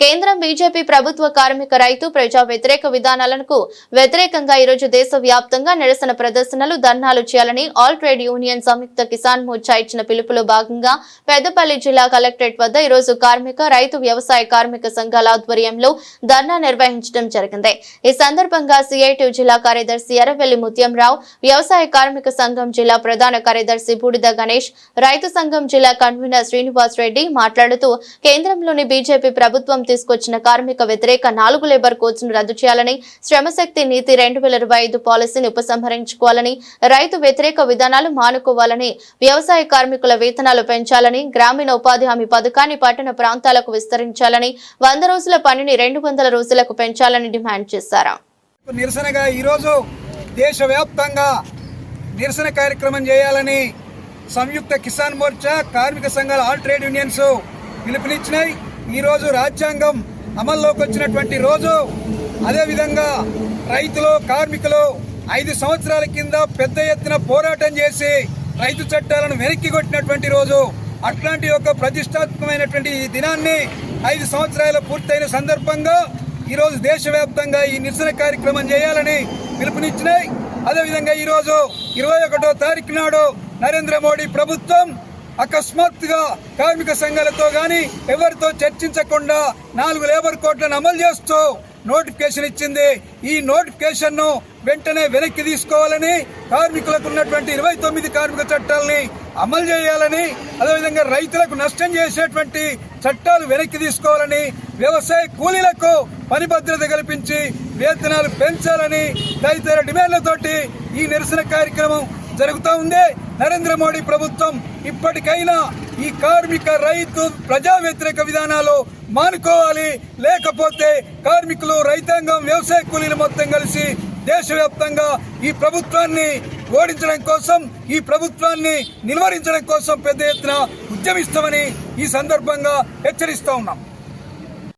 కేంద్రం బీజేపీ ప్రభుత్వ కార్మిక రైతు ప్రజా వ్యతిరేక విధానాలకు వ్యతిరేకంగా ఈరోజు దేశ వ్యాప్తంగా నిరసన ప్రదర్శనలు ధర్నాలు చేయాలని all trade union Samyukta Kisan Morcha ఇచ్చిన పిలుపులో భాగంగా పెద్దపల్లి జిల్లా కలెక్టరేట్ వద్ద ఈరోజు కార్మిక రైతు వ్యవసాయ కార్మిక సంఘాల ఆధ్వర్యంలో ధర్నా నిర్వహించడం జరిగింది. ఈ సందర్భంగా సిఐటివ్ జిల్లా కార్యదర్శి ఎర్రవెల్లి ముత్యంరావు వ్యవసాయ కార్మిక సంఘం జిల్లా ప్రధాన కార్యదర్శి బూడిద గణేష్ రైతు సంఘం జిల్లా కన్వీనర్ శ్రీనివాస్ రెడ్డి మాట్లాడుతూ కేంద్రంలోని బీజేపీ ప్రభుత్వం తీసుకొచ్చిన కార్మిక వ్యతిరేక నాలుగు లేబర్ కోడ్స్ను రద్దు చేయాలని శ్రమశక్తి నీతి రెండు వేల ఇరవై ఐదు పాలసీని ఉపసంహరించుకోవాలని రైతు వ్యతిరేక విధానాలు మానుకోవాలని వ్యవసాయ కార్మికుల వేతనాలు పెంచాలని గ్రామీణ ఉపాధి హామీ పథకాన్ని పట్టణ ప్రాంతాలకు విస్తరించాలని వంద రోజుల పనిని రెండు వందల రోజులకు పెంచాలని డిమాండ్ చేశారు. నిరసనగా ఈరోజు దేశవ్యాప్తంగా నిరసన కార్యక్రమం చేయాలని సంయుక్త కిసాన్ మోర్చా కార్మిక సంఘాల ఆల్ ట్రేడ్ యూనియన్స్ పిలుపునిచ్చినాయి. ఈరోజు రాజ్యాంగం అమల్లోకి వచ్చినటువంటి రోజు. అదేవిధంగా రైతులు కార్మికులు ఐదు సంవత్సరాల కింద పెద్ద ఎత్తున పోరాటం చేసి రైతు చట్టాలను వెనక్కి కొట్టినటువంటి రోజు. అట్లాంటి యొక్క ప్రతిష్టాత్మకమైనటువంటి ఈ దినాన్ని ఐదు సంవత్సరాలు పూర్తయిన సందర్భంగా ఈరోజు దేశవ్యాప్తంగా ఈ నిరసన కార్యక్రమం చేయాలని పిలుపునిచ్చినాయి. అదేవిధంగా ఈరోజు ఇరవై ఒకటో తారీఖు నాడు నరేంద్ర మోడీ ప్రభుత్వం అకస్మాత్తుగా కార్మిక సంఘాలతో కానీ ఎవరితో చర్చించకుండా నాలుగు లేబర్ కోడ్లను అమలు చేస్తూ నోటిఫికేషన్ ఇచ్చింది. ఈ నోటిఫికేషన్ను వెంటనే వెనక్కి తీసుకోవాలని కార్మికులకు ఉన్నటువంటి ఇరవై తొమ్మిది కార్మిక చట్టాలని అమలు చేయాలని అదేవిధంగా రైతులకు నష్టం చేసేటువంటి చట్టాలు వెనక్కి తీసుకోవాలని వ్యవసాయ కూలీలకు పని భద్రత కల్పించి వేతనాలు పెంచాలని తదితర డిమాండ్లతోటి ఈ నిరసన కార్యక్రమం జరుగుతూ ఉంది. నరేంద్ర మోడీ ప్రభుత్వం ఇప్పటికైనా ఈ కార్మిక రైతు ప్రజా వ్యతిరేక విధానాలు మానుకోవాలి. లేకపోతే కార్మికులు రైతాంగం వ్యవసాయ కూలీలు మొత్తం కలిసి దేశవ్యాప్తంగా ఈ ప్రభుత్వాన్ని ఓడించడం కోసం ఈ ప్రభుత్వాన్ని నిలువరించడం కోసం పెద్ద ఎత్తున ఉద్యమిస్తామని ఈ సందర్భంగా హెచ్చరిస్తూ ఉన్నాం.